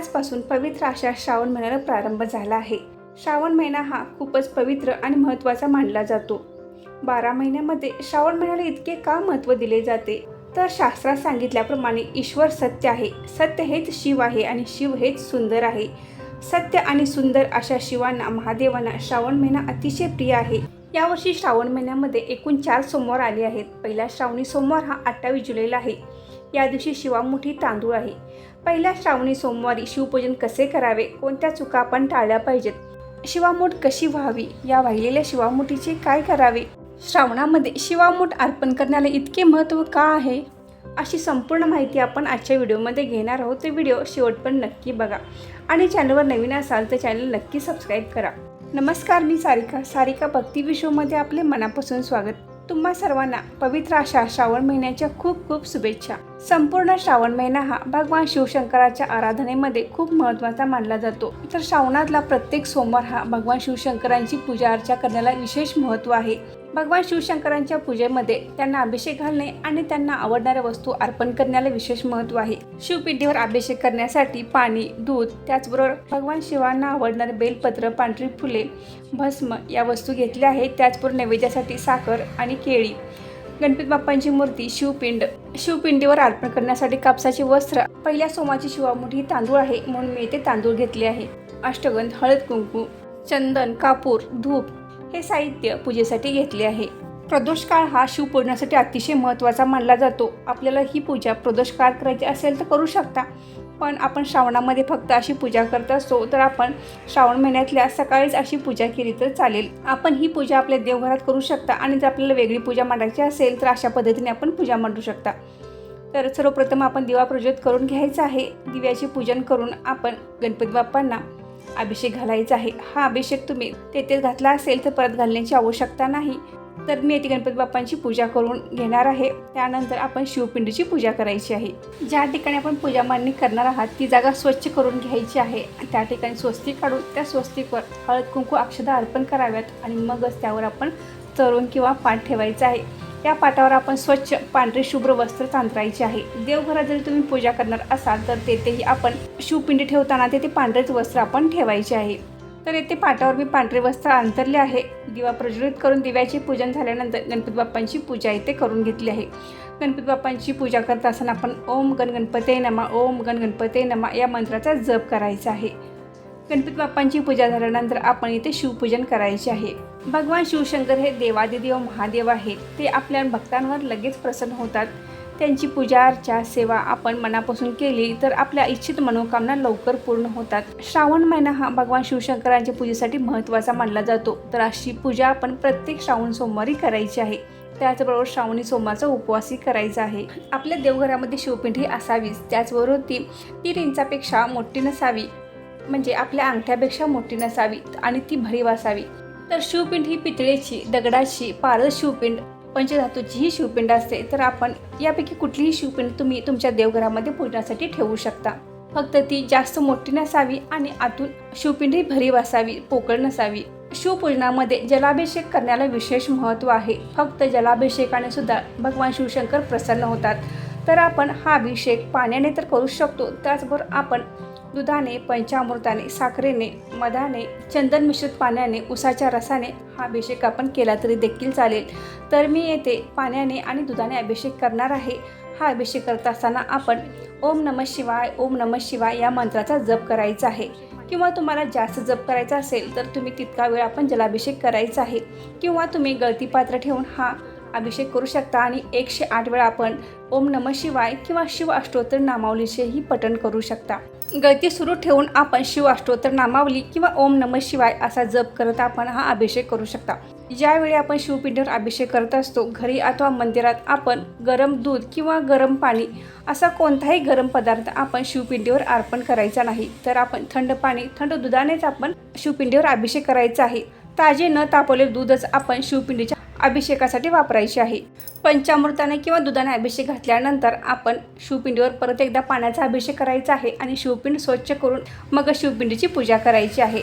आजपासून पवित्र अशा श्रावण महिन्याला प्रारंभ झाला आहे. श्रावण महिना हा खूपच पवित्र आणि महत्त्वाचा मानला जातो. बारा महिन्यामध्ये श्रावण महिन्याला इतके का महत्त्व दिले जाते? तर शास्त्रात सांगितल्याप्रमाणे ईश्वर सत्य आहे. सत्य हेच शिव आहे आणि शिव हेच सुंदर आहे. सत्य आणि सुंदर अशा शिवांना महादेवांना श्रावण महिना अतिशय प्रिय आहे. यावर्षी श्रावण महिन्यामध्ये एकूण चार सोमवार आले आहेत. पहिला श्रावणी सोमवार हा अठ्ठावीस जुलैला आहे. या दिवशी शिवामुठी तांदूळ आहे. पहिल्या श्रावणी सोमवारी शिवपूजन कसे करावे? कोणत्या चुका आपण टाळल्या पाहिजेत? शिवामूठ कशी व्हावी? या वाहिलेल्या शिवामुठीचे काय करावे? श्रावणामध्ये शिवामूठ अर्पण करण्याला इतके महत्त्व का आहे? अशी संपूर्ण माहिती आपण आजच्या व्हिडिओमध्ये घेणार आहोत. ते व्हिडिओ शेवट पण नक्की बघा. आणि चॅनलवर नवीन असाल तर चॅनल नक्की सबस्क्राईब करा. नमस्कार मी सारिका. सारिका भक्ती विश्वमध्ये आपले मनापासून स्वागत. तुम्हा सर्वांना पवित्र अशा श्रावण महिन्याच्या खूप खूप शुभेच्छा. संपूर्ण श्रावण महिना हा भगवान शिवशंकराच्या आराधनेमध्ये खूप महत्त्वाचा मानला जातो. तर श्रावणातला प्रत्येक सोमवार हा भगवान शिवशंकरांची पूजा अर्चा करण्याला विशेष महत्त्व आहे. भगवान शिवशंकरांच्या पूजेमध्ये त्यांना अभिषेक घालणे आणि त्यांना आवडणाऱ्या वस्तू अर्पण करण्याला विशेष महत्त्व आहे. शिवपिंडीवर अभिषेक करण्यासाठी पाणी दूध त्याचबरोबर भगवान शिवांना आवडणारे बेलपत्र पांढरी फुले भस्म या वस्तू घेतल्या आहेत. त्याचबरोबर नैवेद्यासाठी साखर आणि केळी गणपती बाप्पांची मूर्ती शिवपिंड शिवपिंडीवर अर्पण करण्यासाठी कापसाचे वस्त्र पहिल्या सोमाची शिवामुठी तांदूळ आहे म्हणून मी येथे तांदूळ घेतले आहे. अष्टगंध हळद कुंकू चंदन कापूर धूप हे साहित्य पूजेसाठी घेतले आहे. प्रदोष काळ हा शिवपूजनासाठी अतिशय महत्त्वाचा मानला जातो. आपल्याला ही पूजा प्रदोष काळ करायची असेल तर करू शकता. पण आपण श्रावणामध्ये फक्त अशी पूजा करत असतो तर आपण श्रावण महिन्यातल्या सकाळीच अशी पूजा केली तर चालेल. आपण ही पूजा आपल्या देवघरात करू शकता आणि जर आपल्याला वेगळी पूजा मांडायची असेल तर अशा पद्धतीने आपण पूजा मांडू शकता. तर सर्वप्रथम आपण दिवा प्रज्वलित करून घ्यायचा आहे. दिव्याचे पूजन करून आपण गणपती बाप्पांना अभिषेक घालायचा आहे. हा अभिषेक तुम्ही तेथेच घातला असेल तर परत घालण्याची आवश्यकता नाही. तर मी येथे गणपती बाप्पांची पूजा करून घेणार आहे. त्यानंतर आपण शिवपिंडीची पूजा करायची आहे. ज्या ठिकाणी आपण पूजा मांडणी करणार आहात ती जागा स्वच्छ करून घ्यायची आहे. त्या ठिकाणी स्वस्तिक काढून त्या स्वस्तिकवर हळद कुंकू अक्षदा अर्पण कराव्यात आणि मगच त्यावर आपण चरून किंवा पाठ ठेवायचं आहे. त्या पाटावर आपण स्वच्छ पांढरे शुभ्र वस्त्र चांतरायचे आहे. देवघरात जरी तुम्ही पूजा करणार असाल तर तेथेही आपण शिवपिंडी ठेवताना तेथे पांढरेच वस्त्र आपण ठेवायचे आहे. तर येथे पाटावर मी पांढरे वस्त्र अंतरले आहे. दिवा प्रज्वलित करून दिव्याचे पूजन झाल्यानंतर गणपती बाप्पांची पूजा इथे करून घेतली आहे. गणपती बाप्पांची पूजा करत असताना आपण ओम गण गणपते नमा ओम गण गणपते नमा या मंत्राचा जप करायचा आहे. गणपती बाप्पांची पूजा झाल्यानंतर आपण इथे शिवपूजन करायचे आहे. भगवान शिवशंकर हे देवादिदेव महादेव आहेत. ते आपल्या भक्तांवर लगेच प्रसन्न होतात. त्यांची पूजा अर्चा सेवा आपण मनापासून केली तर आपल्या इच्छित मनोकामना लवकर पूर्ण होतात. श्रावण महिना हा भगवान शिवशंकरांच्या पूजेसाठी महत्त्वाचा मानला जातो. तर अशी पूजा आपण प्रत्येक श्रावण सोमवारी करायची आहे. त्याचबरोबर श्रावणी सोमवारचा उपवासही करायचा आहे. आपल्या देवघरामध्ये शिवपिंढी असावीच. त्याचबरोबर ती तीन इंचापेक्षा मोठी नसावी. म्हणजे आपल्या अंगठ्यापेक्षा मोठी नसावी आणि ती भरीव असावी. तर शिवपिंड ही पितळेची दगडाची पारस शिवपिंड पंचधातूची ही शिवपिंड असते. तर आपण यापैकी कुठलीही शिवपिंड तुम्ही तुमच्या देवघरामध्ये पूजनासाठी ठेवू शकता. फक्त ती जास्त मोठी नसावी आणि आतून शिवपिंड ही भरीव असावी पोकळ नसावी. शिवपूजनामध्ये जलाभिषेक करण्याला विशेष महत्त्व आहे. फक्त जलाभिषेकाने सुद्धा भगवान शिवशंकर प्रसन्न होतात. तर आपण हा अभिषेक पाण्याने तर करू शकतो. त्याचबरोबर आपण दुधाने पंचामृताने साखरेने मधाने चंदन मिश्रित पाण्याने उसाच्या रसाने हा अभिषेक आपण केला तरी देखील चालेल. तर मी येथे पाण्याने आणि दुधाने अभिषेक करणार आहे. हा अभिषेक करत असताना आपण ओम नम शिवाय ओम नम शिवाय या मंत्राचा जप करायचा आहे. किंवा तुम्हाला जास्त जप करायचा असेल तर तुम्ही तितका वेळ आपण जलाभिषेक करायचा आहे. किंवा तुम्ही गळती पात्र ठेवून हा अभिषेक करू शकता आणि एकशे आठ वेळा आपण ओम नम शिवाय किंवा शिव अष्टोत्तर नामावलीचेही पठण करू शकता. गळती सुरू ठेवून आपण शिवाष्टोत्तर नामावली किंवा ओम नम शिवाय असा जप करत आपण हा अभिषेक करू शकता. ज्यावेळी आपण शिवपिंडीवर अभिषेक करत असतो घरी अथवा मंदिरात आपण गरम दूध किंवा गरम पाणी असा कोणताही गरम पदार्थ आपण शिवपिंडीवर अर्पण करायचा नाही. तर आपण थंड पाणी थंड दुधानेच आपण शिवपिंडीवर अभिषेक करायचा आहे. ताजे न तापवलेले दूधच आपण शिवपिंडीच्या अभिषेकासाठी वापरायची आहे. पंचामृताने किंवा दुधाने अभिषेक घातल्यानंतर आपण शिवपिंडीवर परत एकदा पाण्याचा अभिषेक करायचा आहे आणि शिवपिंड स्वच्छ करून मग शिवपिंडीची पूजा करायची आहे.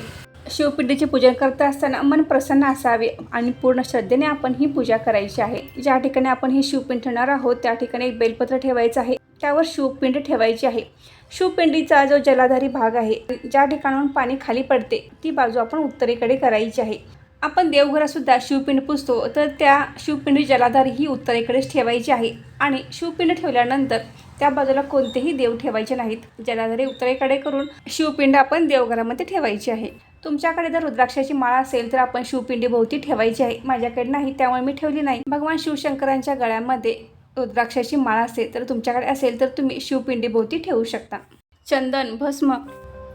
शिवपिंडीचे पूजन करत असताना मन प्रसन्न असावे आणि पूर्ण श्रद्धेने आपण ही पूजा करायची आहे. ज्या ठिकाणी आपण ही शिवपिंड ठेवणार आहोत त्या ठिकाणी एक बेलपत्र ठेवायचं आहे. त्यावर शिवपिंड ठेवायची आहे. शिवपिंडीचा जो जलाधारी भाग आहे ज्या ठिकाणाहून पाणी खाली पडते ती बाजू आपण उत्तरेकडे करायची आहे. आपण देवघरातसुद्धा शिवपिंड पुजतो तर त्या शिवपिंडी जलाधारी ही उत्तरेकडेच ठेवायची आहे. आणि शिवपिंड ठेवल्यानंतर त्या बाजूला कोणतेही देव ठेवायचे नाहीत. जलाधारी उत्तरेकडे करून शिवपिंड आपण देवघरामध्ये ठेवायची आहे. तुमच्याकडे जर रुद्राक्षाची माळा असेल तर आपण शिवपिंडी भोवती ठेवायची आहे. माझ्याकडे नाही त्यामुळे मी ठेवली नाही. भगवान शिवशंकरांच्या गळ्यामध्ये रुद्राक्षाची माळा असेल तर तुमच्याकडे असेल तर तुम्ही शिवपिंडी भोवती ठेवू शकता. चंदन भस्म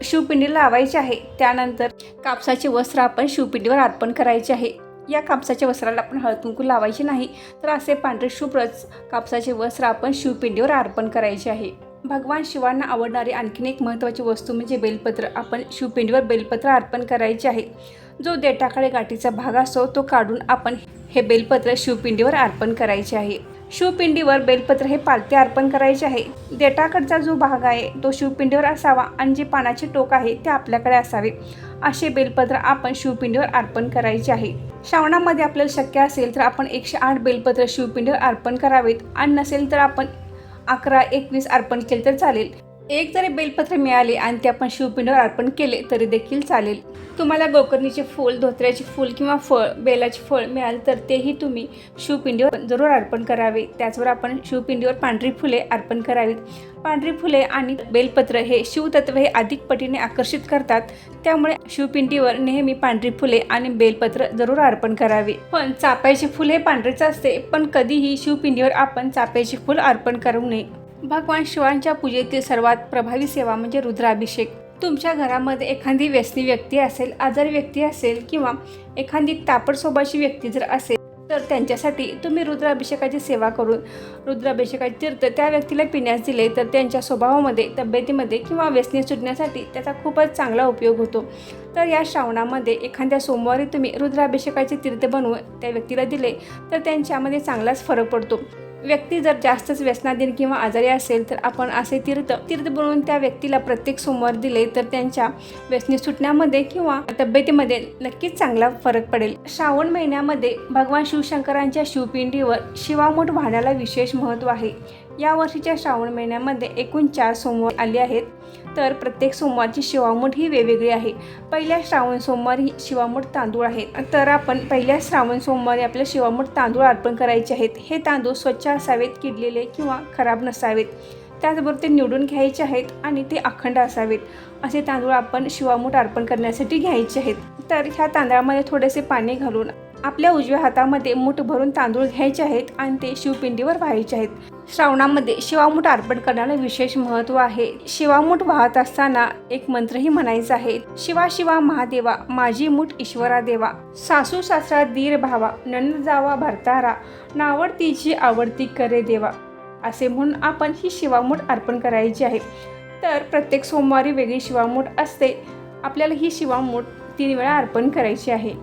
शिवपिंडी लावायचे आहे. त्यानंतर कापसाचे वस्त्र आपण शिवपिंडीवर अर्पण करायचे आहे. या कापसाच्या वस्त्राला आपण हळदकुंकू लावायचे नाही तर असे पांढरे शुभ्रच कापसाचे वस्त्र आपण शिवपिंडीवर अर्पण करायचे आहे. भगवान शिवांना आवडणारी आणखीन एक महत्त्वाची वस्तू म्हणजे बेलपत्र. आपण शिवपिंडीवर बेलपत्र अर्पण करायचे आहे. जो देठाकडे गाठीचा भाग असतो तो काढून आपण हे बेलपत्र शिवपिंडीवर अर्पण करायचे आहे. शिवपिंडीवर बेलपत्र हे पालते अर्पण करायचे आहे. देठाकडचा जो भाग आहे तो शिवपिंडीवर असावा आणि जे पानाचे टोक आहे ते आपल्याकडे असावे. असे बेलपत्र आपण शिवपिंडीवर अर्पण करायचे आहे. श्रावणामध्ये आपल्याला शक्य असेल तर आपण एकशे आठ बेलपत्र शिवपिंडीवर अर्पण करावेत. आणि नसेल तर आपण अकरा एकवीस अर्पण केले तर चालेल. एक जरी बेलपत्र मिळाले आणि ते आपण शिवपिंडीवर अर्पण केले तरी देखील चालेल. तुम्हाला गोकर्णीचे फूल धोत्र्याचे फूल किंवा फळ बेलाचे फळ मिळाले तर तेही तुम्ही शिवपिंडीवर जरूर अर्पण करावे. त्याचवर आपण शिवपिंडीवर पांढरी फुले अर्पण करावीत. पांढरी फुले आणि बेलपत्र हे शिवतत्व हे अधिक पटीने आकर्षित करतात. त्यामुळे शिवपिंडीवर नेहमी पांढरी फुले आणि बेलपत्र जरूर अर्पण करावे. पण चाफ्याचे फुल हे पांढरेच असते पण कधीही शिवपिंडीवर आपण चाफ्याचे फुल अर्पण करू नये. भगवान शिवांच्या पूजेतील सर्वात प्रभावी सेवा म्हणजे रुद्राभिषेक. तुमच्या घरामध्ये एखादी व्यसनी व्यक्ती असेल आजार व्यक्ती असेल किंवा एखादी तापड स्वभावाची व्यक्ती जर असेल तर त्यांच्यासाठी तुम्ही रुद्राभिषेकाची सेवा करून रुद्राभिषेकाचे तीर्थ त्या व्यक्तीला पिण्यास दिले तर त्यांच्या स्वभावामध्ये तब्येतीमध्ये किंवा व्यसनी सुटण्यासाठी त्याचा खूपच चांगला उपयोग होतो. तर या श्रावणामध्ये एखाद्या सोमवारी तुम्ही रुद्राभिषेकाचे तीर्थ बनवून त्या व्यक्तीला दिले तर त्यांच्यामध्ये चांगलाच फरक पडतो. व्यक्ती जर जास्तच व्यसनाधीन किंवा आजारी असेल तर आपण असे तीर्थ तीर्थ बनवून त्या व्यक्तीला प्रत्येक सोमवार दिले तर त्यांच्या व्यसनी सुटण्यामध्ये किंवा तब्येतीमध्ये नक्कीच चांगला फरक पडेल. श्रावण महिन्यामध्ये भगवान शिवशंकरांच्या शिवपिंडीवर शिवामूठ वाहण्याला विशेष महत्त्व आहे. या वर्षीच्या श्रावण महिन्यामध्ये एकूण चार सोमवार आले आहेत. तर प्रत्येक सोमवारची शिवामूठ ही वेगवेगळी आहे. पहिल्या श्रावण सोमवार ही शिवामूठ तांदूळ आहेत तर आपण पहिल्या श्रावण सोमवारी आपल्या शिवामूठ तांदूळ अर्पण करायचे आहेत. हे तांदूळ स्वच्छ असावेत किडलेले किंवा खराब नसावेत. त्याचबरोबर ते निवडून घ्यायचे आहेत आणि ते अखंड असावेत. असे तांदूळ आपण शिवामूठ अर्पण करण्यासाठी घ्यायचे आहेत. तर ह्या तांदळामध्ये थोडेसे पाणी घालून आपल्या उजव्या हातामध्ये मूठ भरून तांदूळ घ्यायचे आहेत आणि ते शिवपिंडीवर व्हायचे आहेत. श्रावणामध्ये शिवामूठ अर्पण करण्याला विशेष महत्त्व आहे. शिवामूठ वाहत असताना एक मंत्रही म्हणायचा आहे शिवा शिवा महादेवा माझी मूठ ईश्वरा देवा. सासू सासरा दीर भावा नंद जावा भरतारा नावडतीची आवडती करे देवा. असे म्हणून आपण ही शिवामूठ अर्पण करायची आहे. तर प्रत्येक सोमवारी वेगळी शिवामूठ असते. आपल्याला ही शिवामूठ तीन वेळा अर्पण करायची आहे.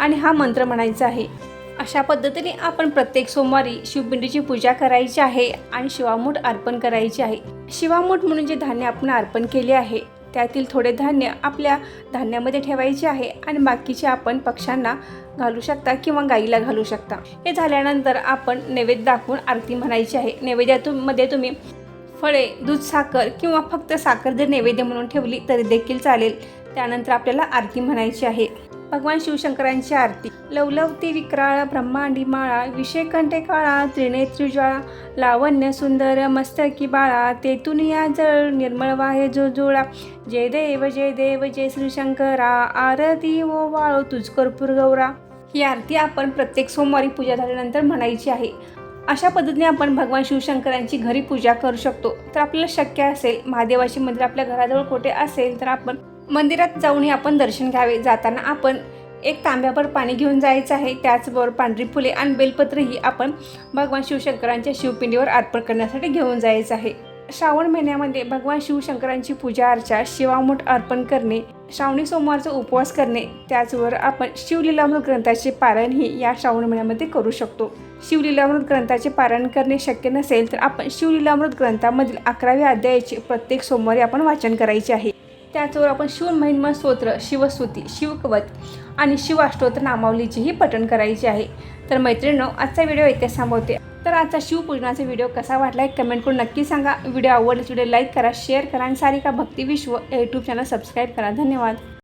आणि हा मंत्र म्हणायचा आहे अशा पद्धतीने आपण प्रत्येक सोमवारी शिवपिंडीची पूजा करायची आहे आणि शिवामूठ अर्पण करायची आहे. शिवामूठ म्हणून जे धान्य आपण अर्पण केले आहे त्यातील थोडे धान्य आपल्या धान्यामध्ये ठेवायचे आहे आणि बाकीचे आपण पक्ष्यांना घालू शकता किंवा गाईला घालू शकता. हे झाल्यानंतर आपण नैवेद्य दाखवून आरती म्हणायची आहे. नैवेद्यामध्ये तुम्ही फळे दूध साखर किंवा फक्त साखर जर नैवेद्य म्हणून ठेवली तरी देखील चालेल. त्यानंतर आपल्याला आरती म्हणायची आहे. भगवान शिवशंकरांची आरती. लवलवती विक्राळ ब्रह्मांडी माळा विषयकंठे काळा त्रिनेत्रिज्वाळा लावण्य सुंदर मस्तकी बाळा तेथून या जळ निर्मळ वाहे जोजुळा जय देव जय देव जय श्री शंकरा आरती ओ वाळो तुझ कर्पूर गौरा. ही आरती आपण प्रत्येक सोमवारी पूजा झाल्यानंतर म्हणायची आहे. अशा पद्धतीने आपण भगवान शिवशंकरांची घरी पूजा करू शकतो. तर आपल्याला शक्य असेल महादेवाचे मंदिर आपल्या घराजवळ कुठे असेल तर आपण मंदिरात जाऊनही आपण दर्शन घ्यावे. जाताना आपण एक तांब्याभर पाणी घेऊन जायचं आहे. त्याचबरोबर पांढरी फुले आणि बेलपत्रही आपण भगवान शिवशंकरांच्या शिवपिंडीवर अर्पण करण्यासाठी घेऊन जायचं आहे. श्रावण महिन्यामध्ये भगवान शिवशंकरांची पूजा अर्चा शिवामूठ अर्पण करणे श्रावणी सोमवारचा उपवास करणे त्याचबरोबर आपण शिवलीलामृत ग्रंथाचे पारणही या श्रावण महिन्यामध्ये करू शकतो. शिवलीलामृत ग्रंथाचे पारण करणे शक्य नसेल तर आपण शिवलीलामृत ग्रंथामधील अकराव्या अध्यायाचे प्रत्येक सोमवारी आपण वाचन करायचे आहे. त्याचबरोबर आपण शिव महिमा स्तोत्र शिवस्तुती शिवकवत आणि शिवाष्टोत्र नामावलीचीही पठण करायची आहे. तर मैत्रिणींनो आजचा व्हिडिओ इथे थांबवते. तर आजचा शिवपूजनाचा व्हिडिओ कसा वाटला आहे कमेंट करून नक्की सांगा. व्हिडिओ आवडल्यास व्हिडिओ लाईक करा शेअर करा आणि सारिका भक्ती विश्व यूट्यूब चॅनल सबस्क्राईब करा. धन्यवाद.